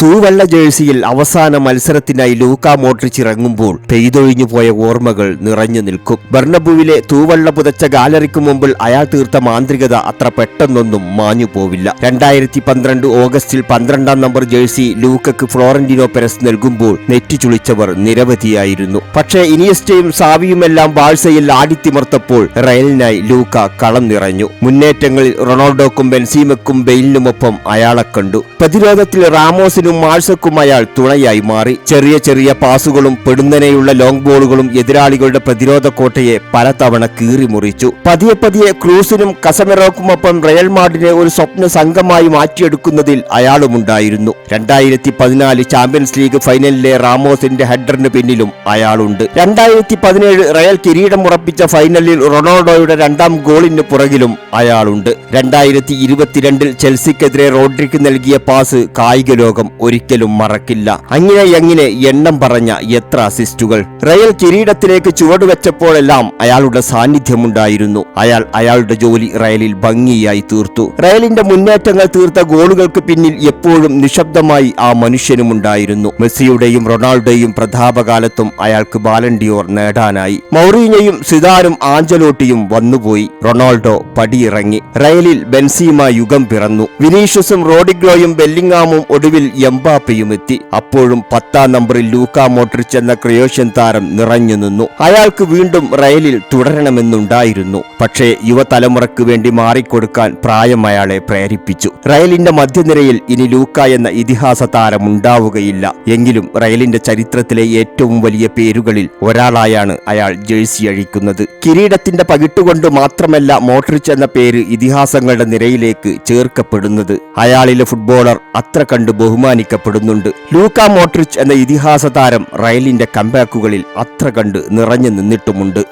തൂവെള്ള ജേഴ്സിയിൽ അവസാന മത്സരത്തിനായി ലൂക്ക മോട്രിച്ച് ഇറങ്ങുമ്പോൾ പെയ്തൊഴിഞ്ഞു പോയ ഓർമ്മകൾ നിറഞ്ഞു നിൽക്കും. ബർണബുവിലെ തൂവെള്ള പുതച്ച ഗാലറിക്ക് മുമ്പിൽ അയാൾ തീർത്ത മാന്ത്രികത അത്ര പെട്ടെന്നൊന്നും മാഞ്ഞു പോവില്ല. രണ്ടായിരത്തി പന്ത്രണ്ട് ഓഗസ്റ്റിൽ പന്ത്രണ്ടാം നമ്പർ ജേഴ്സി ലൂക്കക്ക് ഫ്ലോറന്റിനോ പെരസ് നൽകുമ്പോൾ നെറ്റിച്ചുളിച്ചവർ നിരവധിയായിരുന്നു. പക്ഷേ ഇനിയസ്റ്റയും സാവിയുമെല്ലാം ബാഴ്സയിൽ ആടിത്തിമർത്തപ്പോൾ റയലിനായി ലൂക്ക കളം നിറഞ്ഞു. മുന്നേറ്റങ്ങളിൽ റൊണാൾഡോക്കും ബെൻസീമക്കും ബെയിലിനുമൊപ്പം അയാളെ കണ്ടു. പ്രതിരോധത്തിൽ റാമോസിനും മാഴ്സക്കും അയാൾ തുണയായി മാറി. ചെറിയ ചെറിയ പാസുകളും പെടുന്നനെയുള്ള ലോങ് ബോളുകളും എതിരാളികളുടെ പ്രതിരോധ കോട്ടയെ പലതവണ കീറിമുറിച്ചു പതിയെ പതിയെ ക്രൂസിനും കസമെറോക്കുമൊപ്പം റയൽ മാർഡിനെ ഒരു സ്വപ്ന സംഘമായി മാറ്റിയെടുക്കുന്നതിൽ അയാളുമുണ്ടായിരുന്നു രണ്ടായിരത്തി പതിനാല് ചാമ്പ്യൻസ് ലീഗ് ഫൈനലിലെ റാമോസിന്റെ ഹെഡറിന് പിന്നിലും അയാളുണ്ട്. രണ്ടായിരത്തി പതിനേഴ് റയൽ കിരീടം ഉറപ്പിച്ച ഫൈനലിൽ റൊണാൾഡോയുടെ രണ്ടാം ഗോളിന് പുറകിലും അയാളുണ്ട്. രണ്ടായിരത്തി ഇരുപത്തിരണ്ടിൽ ചെൽസിക്കെതിരെ റോഡ്രിക്ക് നൽകിയ പാസ് കായിക ലോകം ഒരിക്കലും മറക്കില്ല. അങ്ങനെ എങ്ങനെ എണ്ണം പറഞ്ഞ എത്ര അസിസ്റ്റുകൾ. റയൽ കിരീടത്തിലേക്ക് ചുവടുവെച്ചപ്പോഴെല്ലാം അയാളുടെ സാന്നിധ്യമുണ്ടായിരുന്നു. അയാൾ അയാളുടെ ജോലി റയലിൽ ഭംഗിയായി തീർത്തു. റയലിന്റെ മുന്നേറ്റങ്ങൾ തീർത്ത ഗോളുകൾക്ക് പിന്നിൽ എപ്പോഴും നിശബ്ദമായി ആ മനുഷ്യനുമുണ്ടായിരുന്നു. മെസ്സിയുടെയും റൊണാൾഡോയും പ്രതാപകാലത്തും അയാൾക്ക് ബാലൻഡിയോർ നേടാനായി. മൗറീനയും സിതാരും ആഞ്ചലോട്ടിയും വന്നുപോയി. റൊണാൾഡോ പടിയിറങ്ങി. റയലിൽ ബെൻസീമ യുഗം പിറന്നു. വിനീഷ്യസും റോഡിഗ്ലോയും ബെല്ലിങ്ങാമും ഒടുവിൽ എംബാപ്പയും എത്തി. അപ്പോഴും പത്താം നമ്പറിൽ ലൂക്ക മോട്രിച്ച് എന്ന ക്രയോഷ്യൻ താരം നിറഞ്ഞു നിന്നു. അയാൾക്ക് വീണ്ടും റയലിൽ തുടരണമെന്നുണ്ടായിരുന്നു. പക്ഷേ യുവതലമുറയ്ക്ക് വേണ്ടി മാറിക്കൊടുക്കാൻ പ്രായം അയാളെ പ്രേരിപ്പിച്ചു. റയലിന്റെ മധ്യനിരയിൽ ഇനി ലൂക്ക എന്ന ഇതിഹാസ താരം ഉണ്ടാവുകയില്ല. എങ്കിലും റയലിന്റെ ചരിത്രത്തിലെ ഏറ്റവും വലിയ പേരുകളിൽ ഒരാളായാണ് അയാൾ ജേഴ്സി അഴിക്കുന്നത്. കിരീടത്തിന്റെ പകിട്ടുകൊണ്ട് മാത്രമല്ല മോട്രിച്ച് എന്ന പേര് ഇതിഹാസങ്ങളുടെ നിരയിലേക്ക് ചേർക്കപ്പെടുന്നത്. അയാളിലെ ഫുട്ബോളർ അത്ര കണ്ട് ബഹുമാനിക്കപ്പെടുന്നുണ്ട് ലൂക്ക മോട്രിച്ച് എന്ന ഇതിഹാസ താരം റയലിന്റെ കമ്പാക്കുകളിൽ അത്ര കണ്ട് നിറഞ്ഞു നിന്നിട്ടുമുണ്ട്.